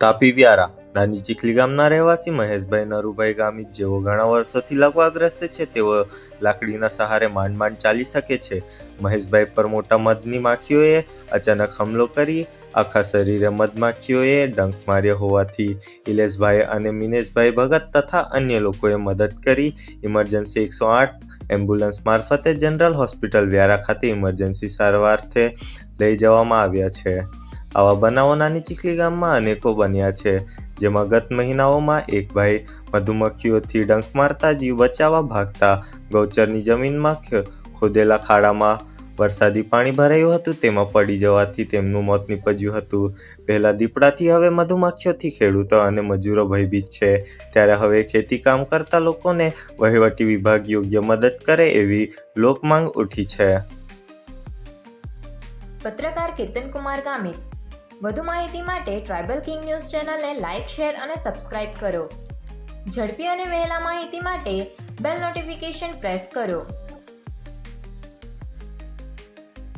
તાપી વ્યારા, નાની ચીખલી ગામના રહેવાસી મહેશભાઈ નરુભાઈ ગામિત જેઓ ઘણા વર્ષોથી લકવાગ્રસ્ત છે, તેઓ લાકડીના સહારે માંડ માંડ ચાલી શકે છે. મહેશભાઈ પર મોટા મધની માખીઓએ અચાનક હુમલો કરી, આખા શરીરે મધમાખીઓએ ડંખ માર્યો હોવાથી ઇલેશભાઈ અને મિનેશભાઈ ભગત તથા અન્ય લોકોએ મદદ કરી. ઇમરજન્સી એકસો આઠ એમ્બ્યુલન્સ મારફતે જનરલ હોસ્પિટલ વ્યારા ખાતે ઇમરજન્સી સારવારથી લઈ જવામાં આવ્યા છે. આવા બનાવો નાની ચીખલી ગામમાં અનેકો બન્યા છે, જેમાં ગત મહિનાઓમાં એક ભાઈ મધુમક્ખીઓથી ડંખ મારતા જીવ બચાવવા ભાગતા ગૌચરની જમીનમાં ખોદેલા ખાડામાં વરસાદી પાણી ભરાયું હતું, તેમાં પડી જવાથી તેમનું મોત નીપજ્યું હતું. પહેલા દીપડાથી હવે મધુમાખીઓથી ખેડૂતો અને મજૂરો ભયભીત છે. ત્યારે હવે ખેતી કામ કરતા લોકોને વહીવટી વિભાગ યોગ્ય મદદ કરે એવી લોકમાંગ ઉઠી છે. પત્રકાર કિર્તનકુમાર ગામિત વધુ માહિતી માટે ટ્રાઇબલ કિંગ ન્યૂઝ ચેનલને લાઇક શેર અને સબસ્ક્રાઇબ કરો. ઝડપી અને વહેલા માહિતી માટે બેલ નોટિફિકેશન પ્રેસ કરો.